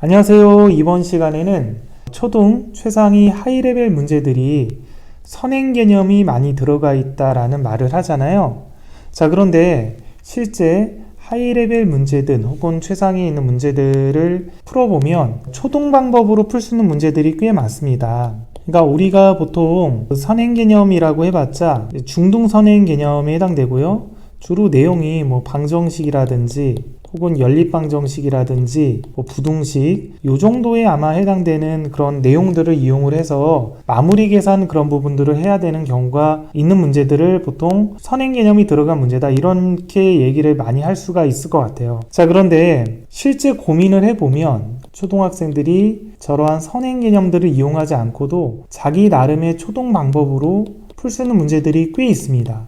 안녕하세요. 이번 시간에는 초등 최상위 하이레벨 문제들이 선행 개념이 많이 들어가 있다라는 말을 하잖아요. 자, 그런데 실제 하이레벨 문제든 혹은 최상위에 있는 문제들을 풀어보면 초등 방법으로 풀 수 있는 문제들이 꽤 많습니다. 그러니까 우리가 보통 선행 개념이라고 해봤자 중등 선행 개념에 해당되고요. 주로 내용이 뭐 방정식이라든지 혹은 연립방 정식이라든지 뭐 부등식 요 정도에 아마 해당되는 그런 내용들을 이용을 해서 마무리 계산 그런 부분들을 해야 되는 경우가 있는 문제들을 보통 선행 개념이 들어간 문제다 이렇게 얘기를 많이 할 수가 있을 것 같아요. 자 그런데 실제 고민을 해보면 초등학생들이 저러한 선행 개념들을 이용하지 않고도 자기 나름의 초등 방법으로 풀 수 있는 문제들이 꽤 있습니다.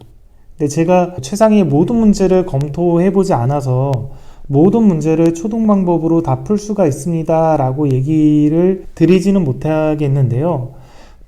근데 제가 최상의 모든 문제를 검토해 보지 않아서 모든 문제를 초등 방법으로 다 풀 수가 있습니다. 라고 얘기를 드리지는 못하겠는데요.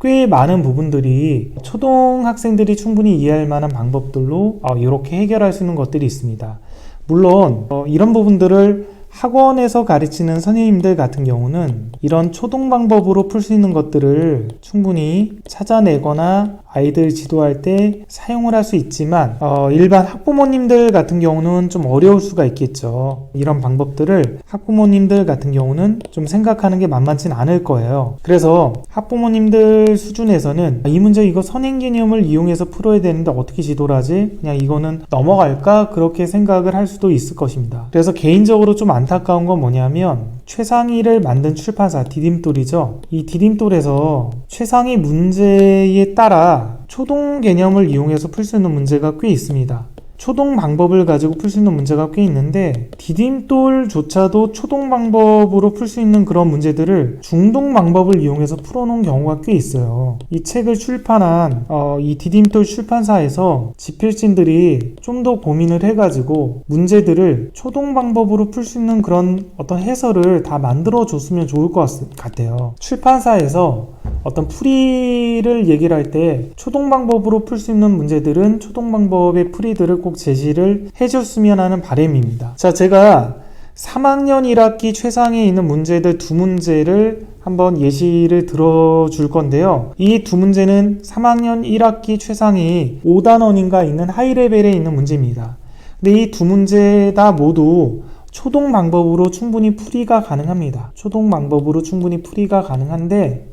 꽤 많은 부분들이 초등학생들이 충분히 이해할 만한 방법들로 어, 이렇게 해결할 수 있는 것들이 있습니다. 물론 어, 이런 부분들을 학원에서 가르치는 선생님들 같은 경우는 이런 초등 방법으로 풀 수 있는 것들을 충분히 찾아내거나 아이들 지도할 때 사용을 할 수 있지만 어, 일반 학부모님들 같은 경우는 좀 어려울 수가 있겠죠. 이런 방법들을 학부모님들 같은 경우는 좀 생각하는 게 만만치 않을 거예요. 그래서 학부모님들 수준에서는 이 문제 이거 선행 개념을 이용해서 풀어야 되는데 어떻게 지도를 하지? 그냥 이거는 넘어갈까? 그렇게 생각을 할 수도 있을 것입니다. 그래서 개인적으로 좀 안타까운 건 뭐냐면 최상위를 만든 출판사 디딤돌이죠. 이 디딤돌에서 최상위 문제에 따라 초동 개념을 이용해서 풀 수 있는 문제가 꽤 있습니다. 초동 방법을 가지고 풀 수 있는 문제가 꽤 있는데 디딤돌조차도 초동 방법으로 풀 수 있는 그런 문제들을 중동 방법을 이용해서 풀어놓은 경우가 꽤 있어요. 이 책을 출판한 어, 이 디딤돌 출판사에서 집필진들이 좀 더 고민을 해가지고 문제들을 초동 방법으로 풀 수 있는 그런 어떤 해설을 다 만들어 줬으면 좋을 것 같- 같아요. 출판사에서 어떤 풀이를 얘기를 할 때 초동 방법으로 풀 수 있는 문제들은 초동 방법의 풀이들을 꼭 제시를 해줬으면 하는 바람입니다. 자, 제가 3학년 1학기 최상에 있는 문제들 두 문제를 한번 예시를 들어줄 건데요. 이 두 문제는 3학년 1학기 최상위 5단원인가 있는 하이레벨에 있는 문제입니다. 근데 이 두 문제 다 모두 초동 방법으로 충분히 풀이가 가능합니다. 초동 방법으로 충분히 풀이가 가능한데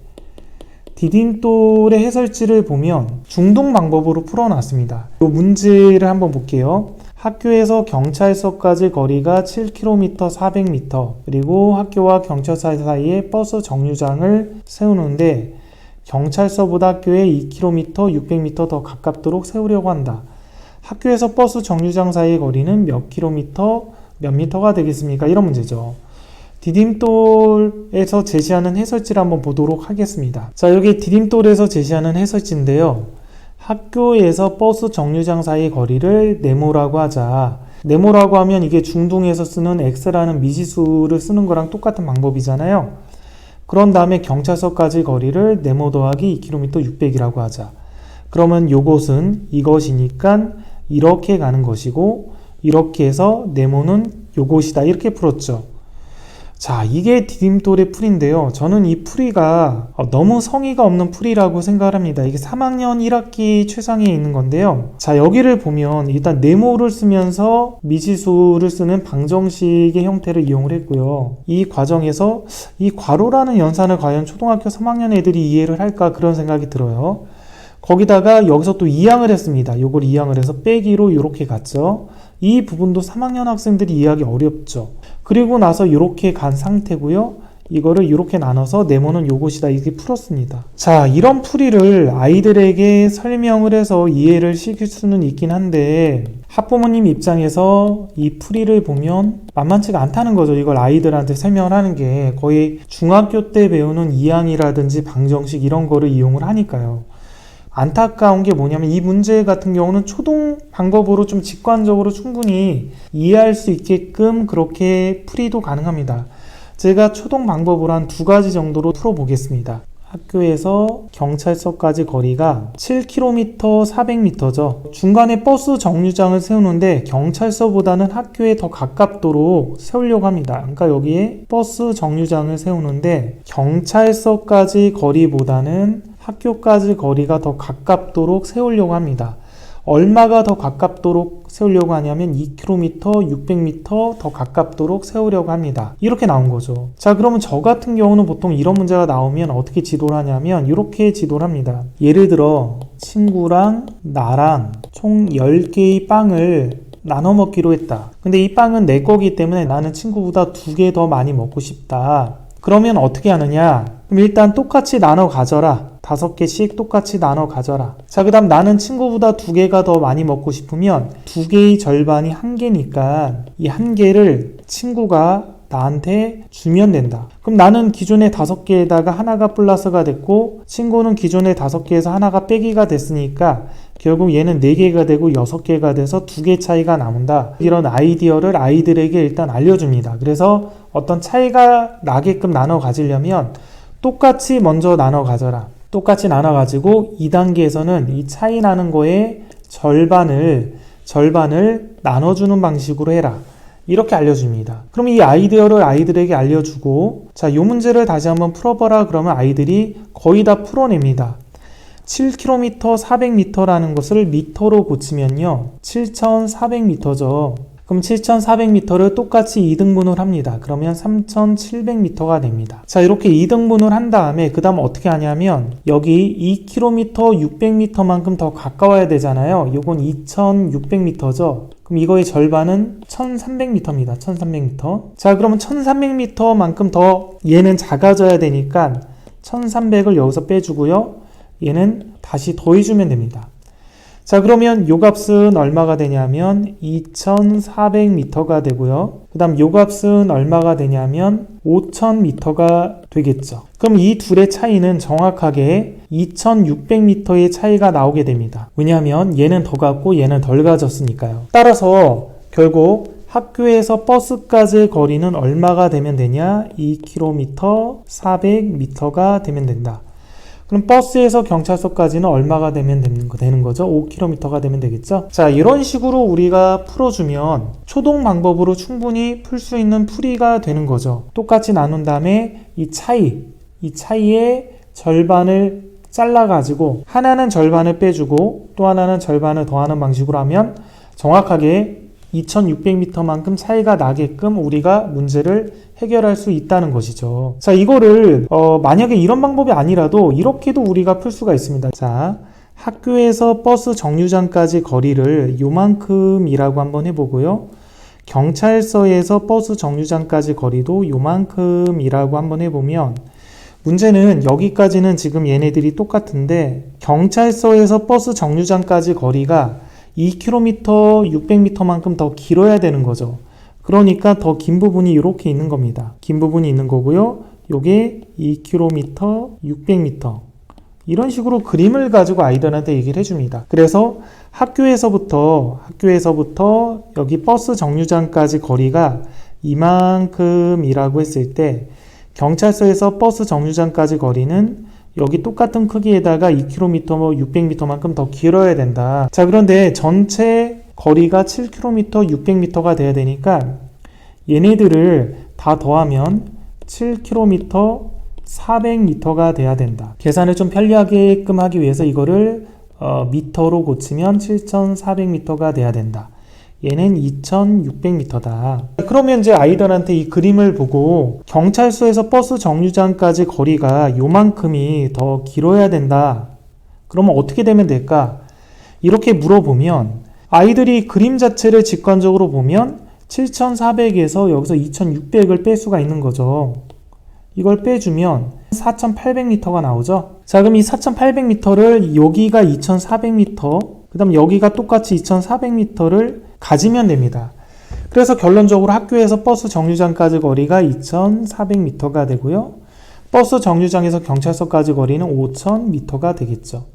디딤돌의 해설지를 보면 중동 방법으로 풀어놨습니다. 이 문제를 한번 볼게요. 학교에서 경찰서까지 거리가 7km, 400m, 그리고 학교와 경찰서 사이에 버스 정류장을 세우는데 경찰서보다 학교에 2km, 600m 더 가깝도록 세우려고 한다. 학교에서 버스 정류장 사이의 거리는 몇 킬로미터, 몇 미터가 되겠습니까? 이런 문제죠. 디딤돌에서 제시하는 해설지를 한번 보도록 하겠습니다. 자, 여기 디딤돌에서 제시하는 해설지인데요. 학교에서 버스 정류장 사이 거리를 네모라고 하자. 네모라고 하면 이게 중동에서 쓰는 x라는 미지수를 쓰는 거랑 똑같은 방법이잖아요. 그런 다음에 경찰서까지 거리를 네모 더하기 2km 600이라고 하자. 그러면 요것은 이것이니까 이렇게 가는 것이고 이렇게 해서 네모는 요것이다. 이렇게 풀었죠. 자, 이게 디딤돌의 풀인데요. 저는 이 풀이가 어, 너무 성의가 없는 풀이라고 생각을 합니다. 이게 3학년 1학기 최상위에 있는 건데요. 자, 여기를 보면 일단 네모를 쓰면서 미지수를 쓰는 방정식의 형태를 이용을 했고요. 이 과정에서 이 괄호라는 연산을 과연 초등학교 3학년 애들이 이해를 할까 그런 생각이 들어요. 거기다가 여기서 또 이항을 했습니다. 요걸 이항을 해서 빼기로 이렇게 갔죠. 이 부분도 3학년 학생들이 이해하기 어렵죠. 그리고 나서 이렇게 간 상태고요. 이거를 이렇게 나눠서 네모는 요것이다 이렇게 풀었습니다. 자, 이런 풀이를 아이들에게 설명을 해서 이해를 시킬 수는 있긴 한데 학부모님 입장에서 이 풀이를 보면 만만치가 않다는 거죠. 이걸 아이들한테 설명을 하는 게 거의 중학교 때 배우는 이항이라든지 방정식 이런 거를 이용을 하니까요. 안타까운 게 뭐냐면 이 문제 같은 경우는 초동 방법으로 좀 직관적으로 충분히 이해할 수 있게끔 그렇게 풀이도 가능합니다. 제가 초동 방법으로 한 두 가지 정도로 풀어보겠습니다. 학교에서 경찰서까지 거리가 7km 400m죠. 중간에 버스 정류장을 세우는데 경찰서보다는 학교에 더 가깝도록 세우려고 합니다. 그러니까 여기에 버스 정류장을 세우는데 경찰서까지 거리보다는 학교까지 거리가 더 가깝도록 세우려고 합니다. 얼마가 더 가깝도록 세우려고 하냐면 2km, 600m 더 가깝도록 세우려고 합니다. 이렇게 나온 거죠. 자, 그러면 저 같은 경우는 보통 이런 문제가 나오면 어떻게 지도를 하냐면 이렇게 지도를 합니다. 예를 들어 친구랑 나랑 총 10개의 빵을 나눠 먹기로 했다. 근데 이 빵은 내 거기 때문에 나는 친구보다 두 개 더 많이 먹고 싶다. 그러면 어떻게 하느냐? 그럼 일단 똑같이 나눠 가져라. 다섯 개씩 똑같이 나눠 가져라. 자, 그 다음 나는 친구보다 두 개가 더 많이 먹고 싶으면 두 개의 절반이 한 개니까 이 한 개를 친구가 나한테 주면 된다. 그럼 나는 기존의 다섯 개에다가 하나가 플러스가 됐고 친구는 기존의 다섯 개에서 하나가 빼기가 됐으니까 결국 얘는 네 개가 되고 여섯 개가 돼서 두개 차이가 남는다. 이런 아이디어를 아이들에게 일단 알려줍니다. 그래서 어떤 차이가 나게끔 나눠 가지려면 똑같이 먼저 나눠 가져라. 똑같이 나눠 가지고 2단계에서는 이 차이 나는 거에 절반을 절반을 나눠주는 방식으로 해라. 이렇게 알려줍니다. 그럼 이 아이디어를 아이들에게 알려주고 자, 이 문제를 다시 한번 풀어봐라 그러면 아이들이 거의 다 풀어냅니다. 7km 400m라는 것을 미터로 고치면요. 7400m죠. 그럼 7400m를 똑같이 2등분을 합니다. 그러면 3700m가 됩니다. 자, 이렇게 2등분을 한 다음에 그 다음 어떻게 하냐면 여기 2km 600m만큼 더 가까워야 되잖아요. 요건 2600m죠. 그럼 이거의 절반은 1300m입니다. 1300m. 자, 그러면 1300m만큼 더 얘는 작아져야 되니까 1300을 여기서 빼주고요. 얘는 다시 더해주면 됩니다. 자, 그러면 요 값은 얼마가 되냐면 2400m가 되고요. 그 다음 요 값은 얼마가 되냐면 5000m가 되겠죠. 그럼 이 둘의 차이는 정확하게 2600m의 차이가 나오게 됩니다. 왜냐하면 얘는 더 같고 얘는 덜 가졌으니까요. 따라서 결국 학교에서 버스까지 거리는 얼마가 되면 되냐? 2km 400m가 되면 된다. 그럼 버스에서 경찰서까지는 얼마가 되면 되는 거죠? 5km가 되면 되겠죠? 자, 이런 식으로 우리가 풀어주면 초동 방법으로 충분히 풀 수 있는 풀이가 되는 거죠. 똑같이 나눈 다음에 이 차이, 이 차이의 절반을 잘라가지고 하나는 절반을 빼주고 또 하나는 절반을 더하는 방식으로 하면 정확하게 2600m만큼 차이가 나게끔 우리가 문제를 해결할 수 있다는 것이죠. 자, 이거를 어, 만약에 이런 방법이 아니라도 이렇게도 우리가 풀 수가 있습니다. 자, 학교에서 버스 정류장까지 거리를 요만큼이라고 한번 해보고요. 경찰서에서 버스 정류장까지 거리도 요만큼이라고 한번 해보면 문제는 여기까지는 지금 얘네들이 똑같은데 경찰서에서 버스 정류장까지 거리가 2km, 600m만큼 더 길어야 되는 거죠. 그러니까 더 긴 부분이 이렇게 있는 겁니다. 긴 부분이 있는 거고요. 요게 2km, 600m. 이런 식으로 그림을 가지고 아이들한테 얘기를 해줍니다. 그래서 학교에서부터, 학교에서부터 여기 버스 정류장까지 거리가 이만큼이라고 했을 때 경찰서에서 버스 정류장까지 거리는 여기 똑같은 크기에다가 2km, 600m만큼 뭐더 길어야 된다. 자, 그런데 전체 거리가 7km, 600m가 돼야 되니까 얘네들을 다 더하면 7km, 400m가 돼야 된다. 계산을 좀 편리하게끔 하기 위해서 이거를 어, 미터로 고치면 7,400m가 돼야 된다. 얘는 2600m다. 그러면 이제 아이들한테 이 그림을 보고 경찰서에서 버스 정류장까지 거리가 요만큼이 더 길어야 된다. 그러면 어떻게 되면 될까? 이렇게 물어보면 아이들이 그림 자체를 직관적으로 보면 7400에서 여기서 2600을 뺄 수가 있는 거죠. 이걸 빼주면 4800m가 나오죠. 자, 그럼 이 4800m를 여기가 2400m, 그 다음 여기가 똑같이 2400m를 가지면 됩니다. 그래서 결론적으로 학교에서 버스 정류장까지 거리가 2,400m가 되고요. 버스 정류장에서 경찰서까지 거리는 5,000m가 되겠죠.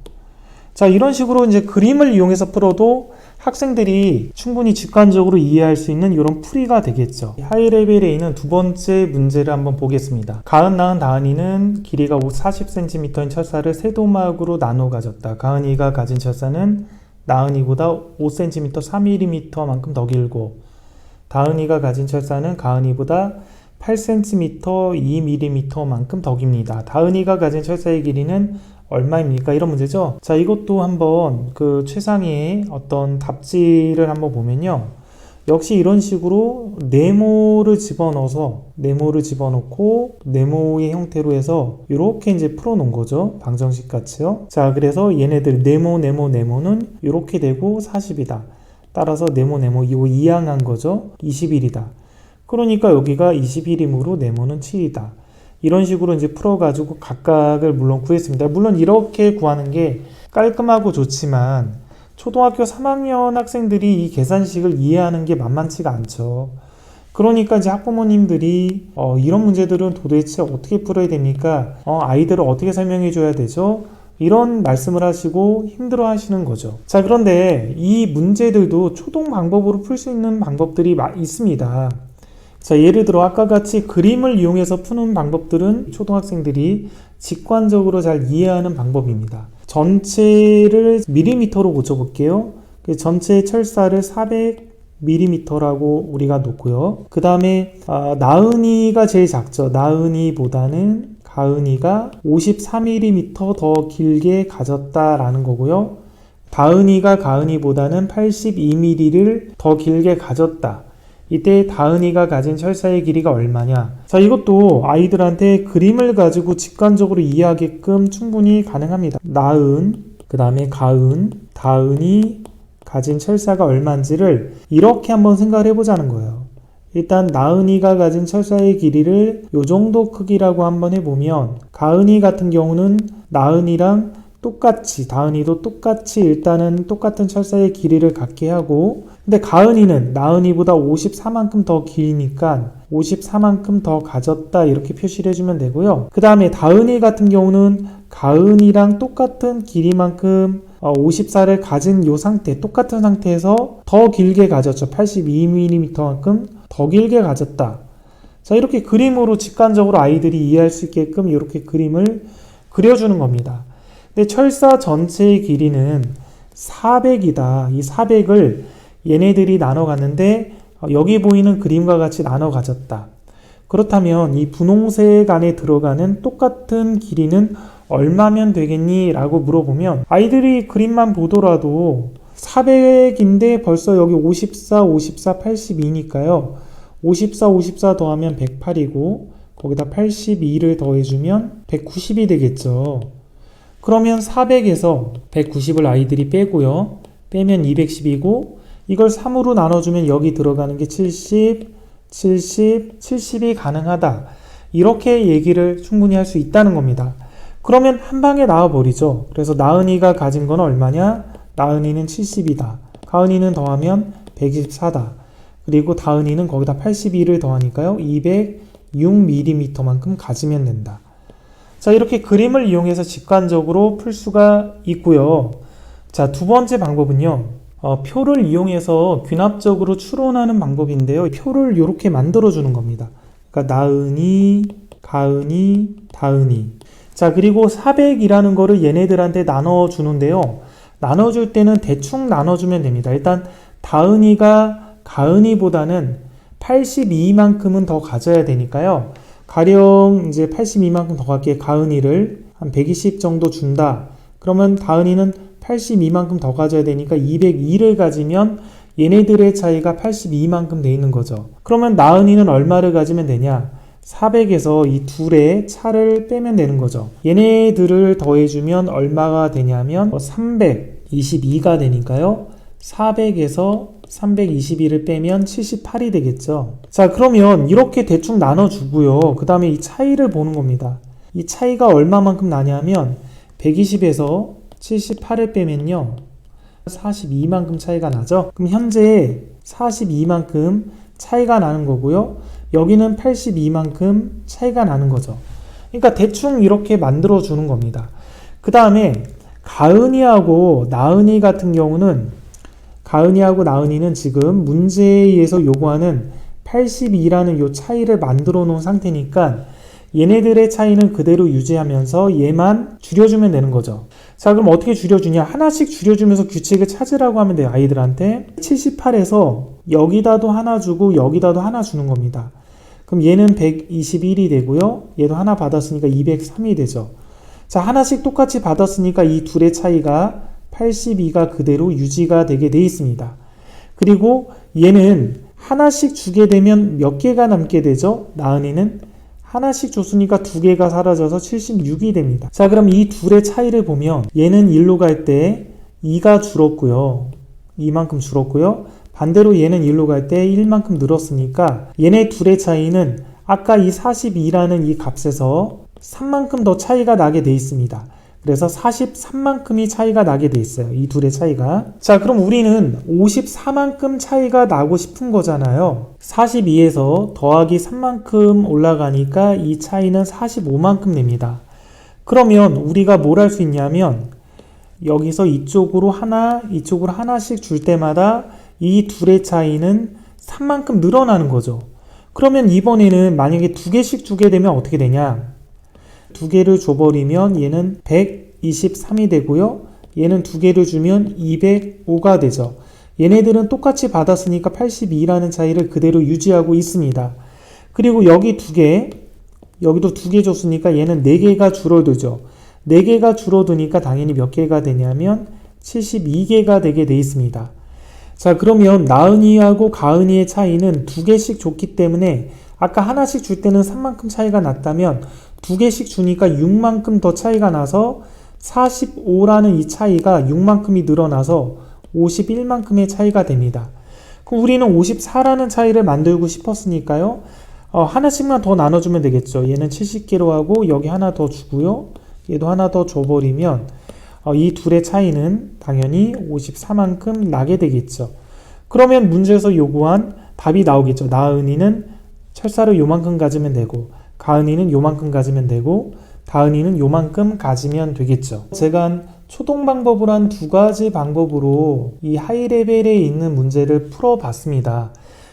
자, 이런 식으로 이제 그림을 이용해서 풀어도 학생들이 충분히 직관적으로 이해할 수 있는 이런 풀이가 되겠죠. 하이레벨에 있는 두 번째 문제를 한번 보겠습니다. 가은, 나은, 다은이는 길이가 40cm인 철사를 세 도막으로 나눠 가졌다. 가은이가 가진 철사는 나은이보다 5cm 3mm만큼 더 길고 다은이가 가진 철사는 가은이보다 8cm 2mm만큼 더 깁니다. 다은이가 가진 철사의 길이는 얼마입니까? 이런 문제죠. 자, 이것도 한번 그 최상위의 어떤 답지를 한번 보면요. 역시 이런 식으로 네모를 집어넣어서 네모를 집어넣고 네모의 형태로 해서 이렇게 이제 풀어놓은 거죠. 방정식 같이요. 자, 그래서 얘네들 네모 네모 네모는 이렇게 되고 40이다. 따라서 네모 네모 이거 이항한 거죠. 21이다. 그러니까 여기가 21이므로 네모는 7이다. 이런 식으로 이제 풀어가지고 각각을 물론 구했습니다. 물론 이렇게 구하는 게 깔끔하고 좋지만 초등학교 3학년 학생들이 이 계산식을 이해하는 게 만만치가 않죠. 그러니까 이제 학부모님들이 어, 이런 문제들은 도대체 어떻게 풀어야 됩니까? 어, 아이들을 어떻게 설명해 줘야 되죠? 이런 말씀을 하시고 힘들어 하시는 거죠. 자, 그런데 이 문제들도 초동 방법으로 풀 수 있는 방법들이 마- 있습니다. 자, 예를 들어 아까 같이 그림을 이용해서 푸는 방법들은 초등학생들이 직관적으로 잘 이해하는 방법입니다. 전체를 밀리미터로 고쳐볼게요. 그 전체 철사를 400mm라고 우리가 놓고요. 그 다음에 아, 나은이가 제일 작죠. 나은이보다는 가은이가 53mm 더 길게 가졌다라는 거고요. 다은이가 가은이보다는 82mm를 더 길게 가졌다. 이때 다은이가 가진 철사의 길이가 얼마냐? 자, 이것도 아이들한테 그림을 가지고 직관적으로 이해하게끔 충분히 가능합니다. 나은, 그 다음에 가은, 다은이 가진 철사가 얼마인지를 이렇게 한번 생각을 해보자는 거예요. 일단 나은이가 가진 철사의 길이를 요 정도 크기라고 한번 해보면 가은이 같은 경우는 나은이랑 똑같이 다은이도 똑같이 일단은 똑같은 철사의 길이를 갖게 하고 근데 가은이는 나은이보다 54만큼 더 기니까 54만큼 더 가졌다 이렇게 표시를 해주면 되고요. 그 다음에 다은이 같은 경우는 가은이랑 똑같은 길이만큼 54를 가진 요 상태 똑같은 상태에서 더 길게 가졌죠. 82mm만큼 더 길게 가졌다. 자 이렇게 그림으로 직관적으로 아이들이 이해할 수 있게끔 이렇게 그림을 그려주는 겁니다. 근데 철사 전체의 길이는 400이다. 이 400을 얘네들이 나눠 갔는데 어, 여기 보이는 그림과 같이 나눠 가졌다. 그렇다면 이 분홍색 안에 들어가는 똑같은 길이는 얼마면 되겠니? 라고 물어보면 아이들이 그림만 보더라도 400인데 벌써 여기 54, 54, 82니까요. 54, 54 더하면 108이고 거기다 82를 더해주면 190이 되겠죠. 그러면 400에서 190을 아이들이 빼고요. 빼면 210이고 이걸 3으로 나눠주면 여기 들어가는 게 70, 70, 70이 가능하다. 이렇게 얘기를 충분히 할 수 있다는 겁니다. 그러면 한 방에 나와버리죠. 그래서 나은이가 가진 건 얼마냐? 나은이는 70이다. 가은이는 더하면 124다. 그리고 다은이는 거기다 82를 더하니까요. 206mm만큼 가지면 된다. 자, 이렇게 그림을 이용해서 직관적으로 풀 수가 있고요. 자, 두 번째 방법은요. 어, 표를 이용해서 귀납적으로 추론하는 방법인데요. 표를 이렇게 만들어주는 겁니다. 그러니까 나은이, 가은이, 다은이. 자, 그리고 400이라는 거를 얘네들한테 나눠주는데요. 나눠줄 때는 대충 나눠주면 됩니다. 일단 다은이가 가은이보다는 82만큼은 더 가져야 되니까요. 가령 이제 82만큼 더 갖기에 가은이를 한 120 정도 준다. 그러면 다은이는 82만큼 더 가져야 되니까 202를 가지면 얘네들의 차이가 82만큼 돼 있는 거죠. 그러면 나은이는 얼마를 가지면 되냐? 400에서 이 둘의 차를 빼면 되는 거죠. 얘네들을 더해주면 얼마가 되냐면 322가 되니까요. 400에서 322를 빼면 78이 되겠죠. 자, 그러면 이렇게 대충 나눠주고요. 그 다음에 이 차이를 보는 겁니다. 이 차이가 얼마만큼 나냐면 120에서 78을 빼면요. 42만큼 차이가 나죠. 그럼 현재 42만큼 차이가 나는 거고요. 여기는 82만큼 차이가 나는 거죠. 그러니까 대충 이렇게 만들어 주는 겁니다. 그 다음에 가은이하고 나은이 같은 경우는 가은이하고 나은이는 지금 문제에서 요구하는 82라는 요 차이를 만들어 놓은 상태니까 얘네들의 차이는 그대로 유지하면서 얘만 줄여주면 되는 거죠. 자, 그럼 어떻게 줄여주냐? 하나씩 줄여주면서 규칙을 찾으라고 하면 돼요, 아이들한테. 78에서 여기다도 하나 주고 여기다도 하나 주는 겁니다. 그럼 얘는 121이 되고요. 얘도 하나 받았으니까 203이 되죠. 자, 하나씩 똑같이 받았으니까 이 둘의 차이가 82가 그대로 유지가 되게 돼 있습니다. 그리고 얘는 하나씩 주게 되면 몇 개가 남게 되죠? 나은이는 하나씩 줬으니까 두 개가 사라져서 76이 됩니다. 자, 그럼 이 둘의 차이를 보면 얘는 1로 갈 때 2가 줄었고요. 이만큼 줄었고요. 반대로 얘는 1로 갈 때 1만큼 늘었으니까 얘네 둘의 차이는 아까 이 42라는 이 값에서 3만큼 더 차이가 나게 돼 있습니다. 그래서 43만큼이 차이가 나게 돼 있어요. 이 둘의 차이가. 자, 그럼 우리는 54만큼 차이가 나고 싶은 거잖아요. 42에서 더하기 3만큼 올라가니까 이 차이는 45만큼 냅니다. 그러면 우리가 뭘 할 수 있냐면 여기서 이쪽으로 하나, 이쪽으로 하나씩 줄 때마다 이 둘의 차이는 3만큼 늘어나는 거죠. 그러면 이번에는 만약에 두 개씩 주게 되면 어떻게 되냐? 두 개를 줘버리면 얘는 123이 되고요. 얘는 두 개를 주면 205가 되죠. 얘네들은 똑같이 받았으니까 82라는 차이를 그대로 유지하고 있습니다. 그리고 여기 두 개, 여기도 두 개 줬으니까 얘는 네 개가 줄어들죠. 네 개가 줄어드니까 당연히 몇 개가 되냐면 72개가 되게 돼 있습니다. 자, 그러면 나은이하고 가은이의 차이는 두 개씩 줬기 때문에 아까 하나씩 줄 때는 3만큼 차이가 났다면 두 개씩 주니까 6만큼 더 차이가 나서 45라는 이 차이가 6만큼이 늘어나서 51만큼의 차이가 됩니다. 그럼 우리는 54라는 차이를 만들고 싶었으니까요. 어, 하나씩만 더 나눠주면 되겠죠. 얘는 70개로 하고 여기 하나 더 주고요. 얘도 하나 더 줘버리면 어, 이 둘의 차이는 당연히 54만큼 나게 되겠죠. 그러면 문제에서 요구한 답이 나오겠죠. 나은이는 철사를 요만큼 가지면 되고 가은이는 요만큼 가지면 되고 다은이는 요만큼 가지면 되겠죠. 제가 한 초동 방법을 한 두 가지 방법으로 이 하이 레벨에 있는 문제를 풀어봤습니다.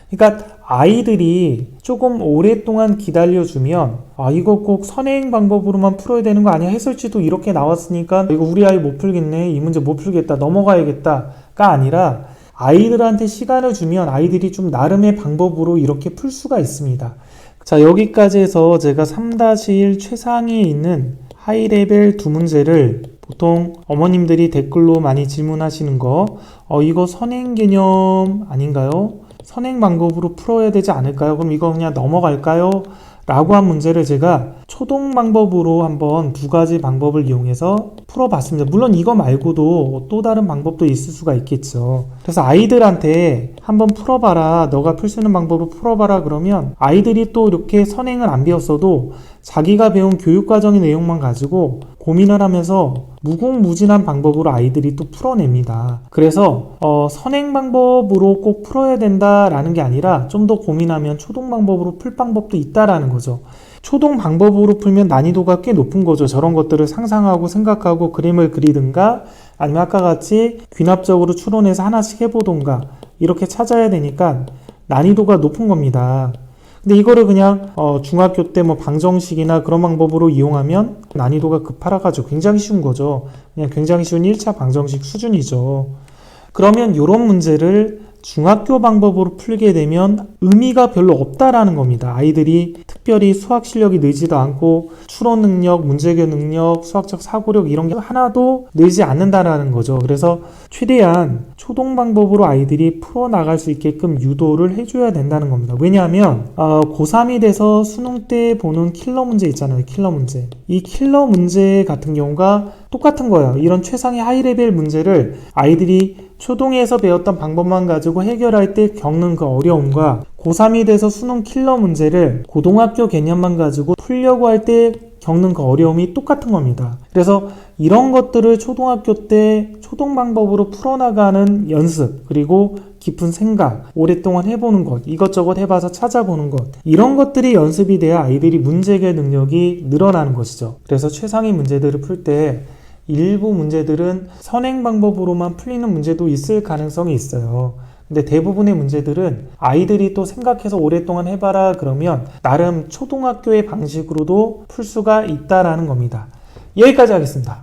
그러니까 아이들이 조금 오랫동안 기다려주면 아 이거 꼭 선행 방법으로만 풀어야 되는 거 아니야 해설지도 이렇게 나왔으니까 이거 우리 아이 못 풀겠네 이 문제 못 풀겠다 넘어가야겠다가 아니라 아이들한테 시간을 주면 아이들이 좀 나름의 방법으로 이렇게 풀 수가 있습니다. 자 여기까지 해서 제가 3-1 최상위에 있는 하이 레벨 두 문제를 보통 어머님들이 댓글로 많이 질문하시는 거, 어, 이거 선행 개념 아닌가요? 선행 방법으로 풀어야 되지 않을까요? 그럼 이거 그냥 넘어갈까요? 라고 한 문제를 제가 초동 방법으로 한번 두 가지 방법을 이용해서 풀어봤습니다. 물론 이거 말고도 또 다른 방법도 있을 수가 있겠죠. 그래서 아이들한테 한번 풀어봐라. 너가 풀 수 있는 방법으로 풀어봐라. 그러면 아이들이 또 이렇게 선행을 안 배웠어도 자기가 배운 교육과정의 내용만 가지고 고민을 하면서 무궁무진한 방법으로 아이들이 또 풀어냅니다. 그래서 어, 선행 방법으로 꼭 풀어야 된다라는 게 아니라 좀 더 고민하면 초동 방법으로 풀 방법도 있다라는 거죠. 초동 방법으로 풀면 난이도가 꽤 높은 거죠. 저런 것들을 상상하고 생각하고 그림을 그리든가 아니면 아까 같이 귀납적으로 추론해서 하나씩 해보던가 이렇게 찾아야 되니까 난이도가 높은 겁니다. 근데 이거를 그냥 어 중학교 때 뭐 방정식이나 그런 방법으로 이용하면 난이도가 급하라가지고 굉장히 쉬운 거죠. 그냥 굉장히 쉬운 1차 방정식 수준이죠. 그러면 이런 문제를 중학교 방법으로 풀게 되면 의미가 별로 없다라는 겁니다. 아이들이 특별히 수학 실력이 늘지도 않고 추론 능력, 문제해결 능력, 수학적 사고력 이런 게 하나도 늘지 않는다라는 거죠. 그래서 최대한 초동 방법으로 아이들이 풀어 나갈 수 있게끔 유도를 해줘야 된다는 겁니다. 왜냐하면 어, 고3이 돼서 수능 때 보는 킬러 문제 있잖아요. 킬러 문제. 이 킬러 문제 같은 경우가 똑같은 거예요. 이런 최상의 하이 레벨 문제를 아이들이 초동에서 배웠던 방법만 가지고 해결할 때 겪는 그 어려움과 고3이 돼서 수능 킬러 문제를 고등학교 개념만 가지고 풀려고 할 때 겪는 그 어려움이 똑같은 겁니다. 그래서 이런 것들을 초등학교 때 초동 방법으로 풀어나가는 연습, 그리고 깊은 생각, 오랫동안 해보는 것, 이것저것 해봐서 찾아보는 것, 이런 것들이 연습이 돼야 아이들이 문제 해결 능력이 늘어나는 것이죠. 그래서 최상위 문제들을 풀때 일부 문제들은 선행 방법으로만 풀리는 문제도 있을 가능성이 있어요. 근데 대부분의 문제들은 아이들이 또 생각해서 오랫동안 해봐라 그러면 나름 초등학교의 방식으로도 풀 수가 있다라는 겁니다. 여기까지 하겠습니다.